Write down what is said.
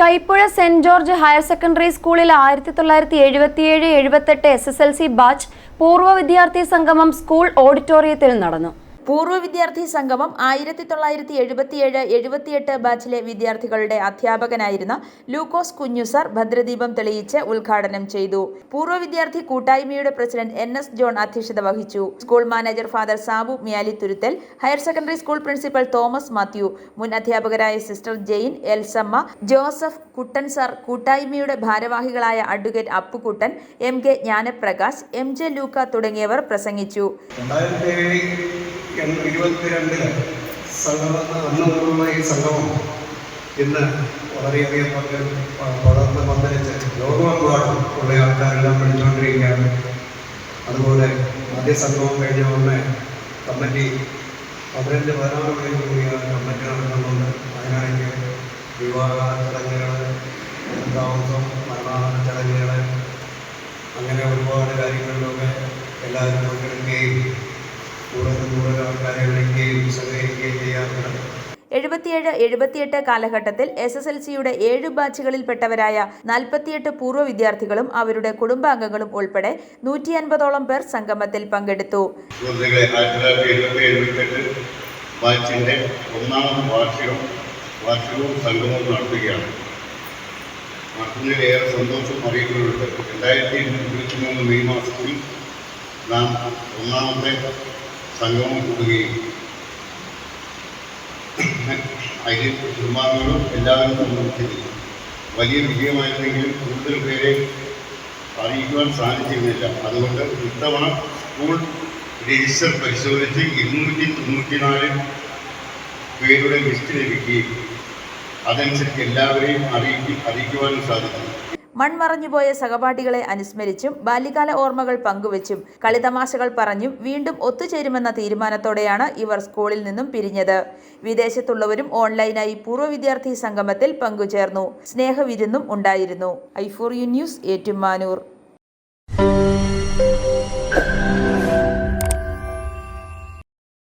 Kaipuzha saint George higher secondary സ്കൂളിൽ ആയിരത്തി തൊള്ളായിരത്തി എഴുപത്തിയേഴ് എഴുപത്തെട്ട് S S L C batch പൂർവ വിദ്യാർത്ഥി സംഗമം സ്കൂൾ ഓഡിറ്റോറിയത്തിൽ നടന്നു. പൂർവ വിദ്യാർത്ഥി സംഗമം ആയിരത്തി തൊള്ളായിരത്തി എഴുപത്തിയേഴ് എഴുപത്തിയെട്ട് ബാച്ചിലെ വിദ്യാർത്ഥികളുടെ അധ്യാപകനായിരുന്ന ലൂക്കോസ് കുഞ്ഞുസർ ഭദ്രദീപം തെളിയിച്ച് ഉദ്ഘാടനം ചെയ്തു. പൂർവ വിദ്യാർത്ഥി കൂട്ടായ്മയുടെ പ്രസിഡന്റ് എൻ എസ് ജോൺ അധ്യക്ഷത വഹിച്ചു. School manager father Sabu Miyali Miyalithuruthal higher secondary school principal Thomas Mathew മുൻ അധ്യാപകരായ sister Jane Elsamma Joseph Kuttan sir കൂട്ടായ്മയുടെ ഭാരവാഹികളായ advocate Appukuttan M K Jnanaprakash M J Luka തുടങ്ങിയവർ പ്രസംഗിച്ചു. ഇരുപത്തിരണ്ടിൽ സംഗമം അന്ന് മുതലുള്ള ഈ സംഗമം ഇന്ന് വളരെയധികം പങ്ക് പടർന്ന് പന്തലിച്ച് ലോകമെമ്പാടും ഉള്ള ആൾക്കാരെല്ലാം പഠിച്ചുകൊണ്ടിരിക്കുകയാണ് അതുപോലെ ആദ്യ സംഗമം കഴിഞ്ഞ ഉടനെ കമ്മിറ്റി പതിനഞ്ച് പതിനാറ് മണിക്ക് കൂടിയാണ് കമ്മിറ്റി നടക്കുന്നുണ്ട് അതിനാണെങ്കിൽ വിവാഹ ചടങ്ങുകൾ താമസം മരണ ചടങ്ങുകൾ അങ്ങനെ ഒരുപാട് കാര്യങ്ങളിലൊക്കെ എല്ലാവരും പങ്കെടുക്കുകയും കൂടുതൽ കൂടുതൽ ആൾക്കാരെ ചെയ്യാറുണ്ട് എഴുപത്തിയേഴ് എഴുപത്തിയെട്ട് കാലഘട്ടത്തിൽ എസ് എസ് എൽ സിയുടെ ഏഴ് ബാച്ചുകളിൽപ്പെട്ടവരായ നാൽപ്പത്തിയെട്ട് പൂർവ വിദ്യാർത്ഥികളും അവരുടെ കുടുംബാംഗങ്ങളും ഉൾപ്പെടെ നൂറ്റി അൻപതോളം പേർ സംഗമത്തിൽ പങ്കെടുത്തു. ബാച്ചിന്റെ ഒന്നാമത് വാർഷികം വാർഷികവും സംഗമവും നടത്തുകയാണ്. നടത്തുന്നതിൽ ഏറെ സന്തോഷം അറിയിക്കുന്നുണ്ട് രണ്ടായിരത്തി ഇരുപത്തി മൂന്ന് മെയ് മാസത്തിൽ നാം ഒന്നാമത്തെ സംഗമം കൂടുകയും അതിൽ കുടുംബാംഗങ്ങളും എല്ലാവരും സംബന്ധിച്ചിരുന്നു വലിയ വിജയമായിരുന്നെങ്കിലും കൂടുതൽ പേരെ അറിയിക്കുവാൻ സാധിച്ചിരുന്നില്ല. അതുകൊണ്ട് ഇത്തവണ സ്കൂൾ രജിസ്റ്റർ പരിശോധിച്ച് ഇരുന്നൂറ്റി തൊണ്ണൂറ്റിനാല് പേരുടെ ലിസ്റ്റ് ലഭിക്കുകയും അതനുസരിച്ച് എല്ലാവരെയും അറിയിക്കും അറിയിക്കുവാനും സാധിച്ചു മൺമറഞ്ഞുപോയ സഹപാഠികളെ അനുസ്മരിച്ചും ബാല്യകാല ഓർമ്മകൾ പങ്കുവച്ചും കളിതമാശകൾ പറഞ്ഞും വീണ്ടും ഒത്തുചേരുമെന്ന തീരുമാനത്തോടെയാണ് ഇവർ സ്കൂളിൽ നിന്നും പിരിഞ്ഞത്. വിദേശത്തുള്ളവരും ഓൺലൈനായി പൂർവ വിദ്യാർത്ഥി സംഗമത്തിൽ പങ്കുചേർന്നു. സ്നേഹവിരുന്നും ഉണ്ടായിരുന്നു. I four U news Ettumanoor.